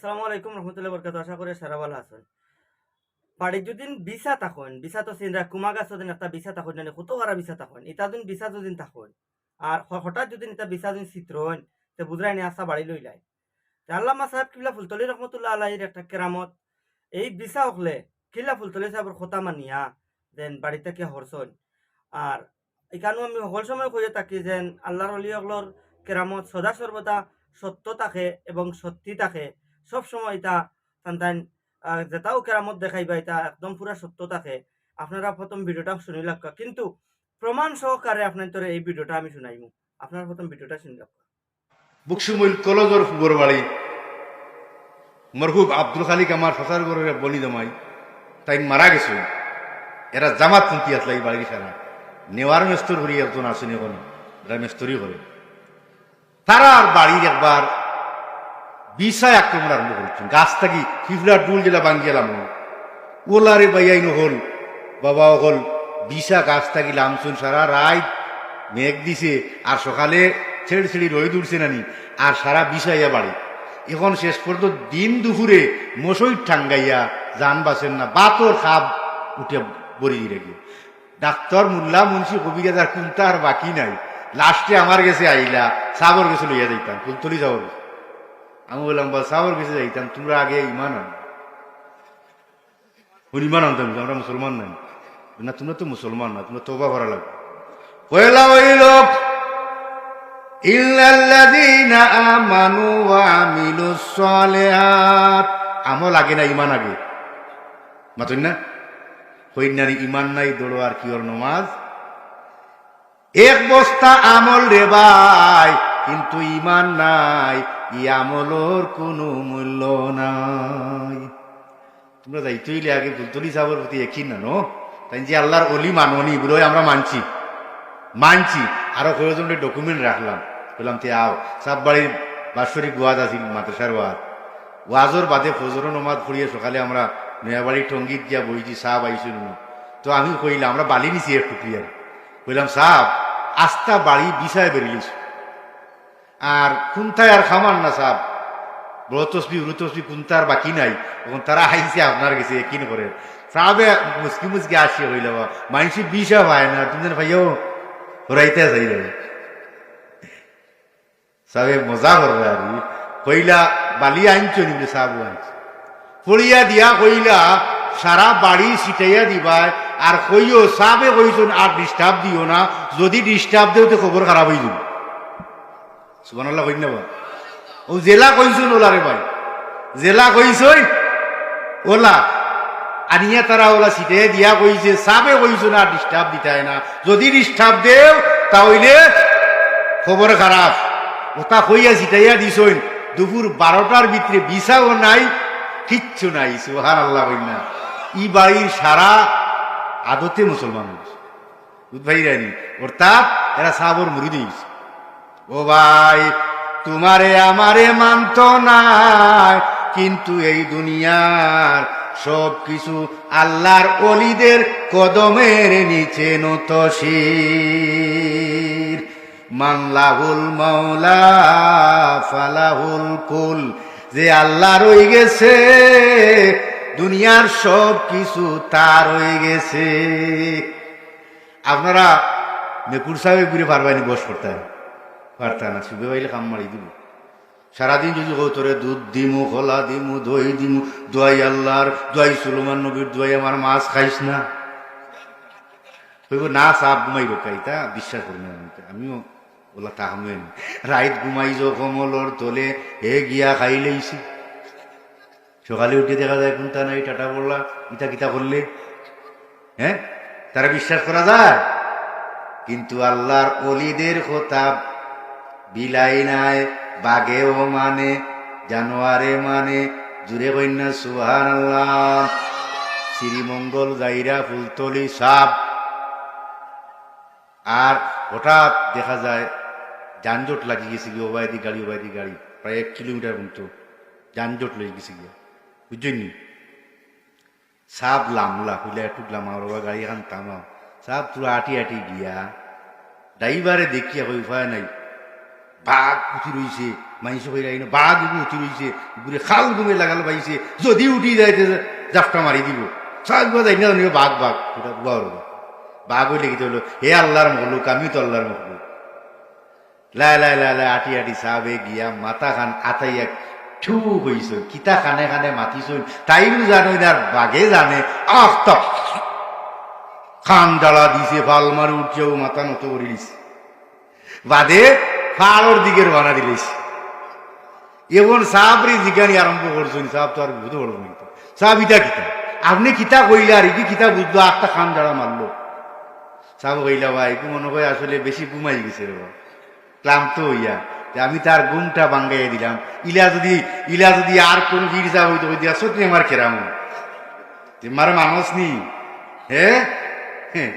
আসসালামু আলাইকুম রহমতুল্লাহ বরকাত আশা করে ভালো আছেন। বাড়ি যদি বিছা থাকুন বিছা তো চিন্তা কুমা গাছ যদি একটা বিছা থাকুন মানে কত হারা বিছা থাকুন এটা যদি বিছা যদি থাকুন আর হঠাৎ যদি এটা বিছা যদি চিত্র হন তে বুঝরাই নি আসা বাড়ি লইলাই তে আল্লামা সাহেব কিবলা ফুলতলি রহমতুল্লাহ আলাহির একটা কেরামত এই বিছা হকলে কিল্লা ফুলতলি সাহেবের খোতা মানিয়া, যেন বাড়ি থেকে হরসন আর এখানেও আমি সকল সময় কইয়ে থাকি যেন আল্লাহর অলি হকলর কেরামত সদা সর্বদা সত্য থাকে এবং সত্যি থাকে। সব সময় এটা সন্তান যেটাও কেরামত দেখাইবা এটা একদম পুরা সত্য থাকে। আপনারা প্রথম ভিডিওটা শুনি লাগা কিন্তু প্রমাণ সহকারে আপনার তোরে এই ভিডিওটা আমি শুনাইমু। আপনার প্রথম ভিডিওটা শুনি লাগা বুকসুমুল কলজর ফুবর বাড়ি মরহুব আব্দুল খালিক আমার ফসার গরের বলি দমাই। তাই মারা গেছে। এরা জামাত তুলতি আসলে এই বাড়ি সারা নেওয়ার মেস্তর হরি একজন আসেনি এখন। এরা মেস্তরি করে তারা আর বাড়ির একবার বিষয় আক্রমণ আরম্ভ করছেন। গাছ থাকি ফিফড়া ডুল যেটা বাঙ্গি গেলাম ওলারে বাইয়াইন হল বাবা হল। বিষা গাছ থাকি লামসুন সারা রায় মেঘ দিছে, আর সকালে ছেড়ে ছেড়ে রয়ে উঠছে নানি, আর সারা বিষাইয়া বাড়ি। এখন শেষ পর্যন্ত দিন দুপুরে মশই ঠাঙ্গাইয়া যান বাসেন না, বাতর খাপ উঠে বড়ি রেখে ডাক্তার মুল্লা মুন্সি কবিরাজ আর কোনটা আর বাকি নাই। লাস্টে আমার গেছে আইলা সাবর গেছে লইয়া যাইতাম কুলতলি সাবর আমি বললাম বা সাবর গেছে যাইতাম তোমরা আগে ইমান আন। ওর ইমান আনতাম আমরা মুসলমান নাই। না, তোমরা তো মুসলমান না, তোমরা তোবা ভরা লাগবে। পয়লা ওই লোক ইল্লাল্লাযীনা আমানু ওয়া আমিলুস সালিহাত। আমল আগে না ইমান আগে? মাতুন না? কইনারি ইমান নাই দৌড়ো আর কি ওর নমাজ? এক বস্তা আমল রে ভাই, কিন্তু ইমান নাই। ই আমলর কোনো মূল্য নাই। তোমরা যাইতইলে আগে বুলতলি সাহেবের প্রতি একই না, নো? তাই যে আল্লাহর অলি মাননি এগুলো আমরা মানছি। মানছি। আরও কয়েকজনের ডকুমেন্ট রাখলাম। বললাম, তে আও। সাব বাড়ির বাৎসরিক ওয়াজ আছিল মাদ্রাসার ওয়াজ। ওয়াজর বাদে ফজর নমাজ ফুরিয়ে সকালে আমরা নয়াবাড়ি টঙ্গিত গিয়া বইছি সাহ আইসুন তো আমি কইলাম, আমরা বালি নিছি একটু ক্লিয়ার কইলাম সাহ আস্তা বাড়ি বিষয় বেরিয়েছ। আর কুন্থায় আর খামান না সাহ বড় তসবি, উরু তসবি কুন্তা আর বাকি নাই। তখন তারা আইসে আপনার গেছে কিন করে। সাবে মুসকি মুসকি আসি হইল। মানুষের বিষয় হয় না, তুমি ভাইও হরাইতে যাই রে সাবে মজা করবে আর কইলা, বালি আনছো নিবলে সাবু আনছে ফড়িয়া দিয়া কইলা, সারা বাড়ি ছিটাইয়া দিবাই। আর কইও, সাবে কইছুন, আর ডিস্টার্ব দিও না। যদি ডিস্টার্ব দেও তো খবর খারাপ হয়ে যাব। সুবহানাল্লাহ কই না বা? ও জেলা কইছুন ওলা রে ভাই। জেলা কইছই ওলা। আনিয়া তারা ওলা ছিটাইয়া দিয়া কইছে, সাবে কইছুন আর ডিস্টার্ব দিতাই না। যদি ডিস্টার্ব দেও তাহলে খবর খারাপ। ওটা হইয়া ছিটাইয়া দিছইন। দুপুর বারোটার ভিতরে বিছাও নাই, কিচ্ছু নাই সুহার আল্লাহ না। ই বাড়ির সারা আদতে মুসলমান হয়েছে বুঝভাই রানি অর্থাৎ এরা সাবর মুড়ি দিয়েছে। ও ভাই, তোমারে আমারে মানত নাই কিন্তু এই দুনিয়ার সব কিছু আল্লাহর অলিদের কদমের নিচে নত শির মানলাহুল মাওলা, ফালাহুল কুল, যে আল্লাহ রই গেছে, দুনিয়ার সব কিছু তার হয়ে গেছে। আপনারা মেকুর সাহেব ঘুরে পারবেন বস করতে পারতা না শুভে পাইলে কাম মারি দিব। সারাদিন যদি কৌ তোরে দুধ দিমু খোলা দিমু, দই দিমু, দোয়াই আল্লাহর, দোয়াই সুলমান নবীর দোয়াই আমার মাছ খাইস না। কইব, না, সাপ ঘুমাই রোকাই তা? বিশ্বাস করি না আমি। আমিও ওলা তাহমেন রাইত ঘুমাই যো কমলর তোলে, হে গিয়া খাই লইছি। সকালে উঠে দেখা যায় কোনটা নাই, টাটা বললা ইটা কিতা করলে? হ্যাঁ? তারা বিশ্বাস করা যায়। কিন্তু আল্লাহর অলিদের কথা বিলাই নাই, বাঘেও মানে জানোয়ারে মানে জুড়ে কন্যা সুহান শ্রীমঙ্গল গাইরা ফুলতলি সাপ আর হঠাৎ দেখা যায়, যানজট লাগি গেছে গিয়ে, ওবায়দি গাড়ি ওবায়দি গাড়ি, প্রায় এক কিলোমিটার মতো যানজট লেগে গেছে গিয়া। বুঝছেন সাপ লামলা, হইলে একটু লামা ওবা গাড়ি এখন তামাও সাপ পুরো আটি আটি গিয়া, ড্রাইভারে দেখিয়া কই উপায় নাই। বাঘ উঠি রইছে মাইসে হয়ে আইন বাঘ উঠি রইছে ঘুরে খাল ঘুমে লাগালো পাইছে, যদি উঠি যাইতে জাপটা মারি দিব। সব যাই না বাঘ বাঘ ওটা বুয়া বাঘ হইলে কি হলো হে আল্লাহর মহলুক আমি তো আল্লাহর মহলুক লাই লাই লাই লাই, আটি আটি সাবে গিয়া মাথা খান আতাইয়া ঠু হইছ কিতা খানে খানে মাতিছ। তাইও জানো আর বাঘে জানে, আহ তক খান জ্বালা দিছে ফাল মারি উঠছেও মাথা নত করে দিছে। বাদে ফাড়র দিকে বানা দিলিস। এখন সাবরি জিজ্ঞানি আরম্ভ করছেন সাপ তো আর বুঝতে পারব না সাপ ইটা কিতা আপনি কিতা কইলা আর কি কিতা বুঝলো আটটা খান জ্বালা মারলো। সাপ কইলা ভাই মনে হয় আসলে বেশি ঘুমাই গেছে রে ক্লান্ত হইয়া। আমি তার ঘুমটা বাঙ্গাইয়া দিলাম। ইলা যদি ইলা যদি আর কোন জিনিসা হইতো আসো তুই আমার কেরাম মার মানুষ নি। হ্যাঁ? হ্যাঁ।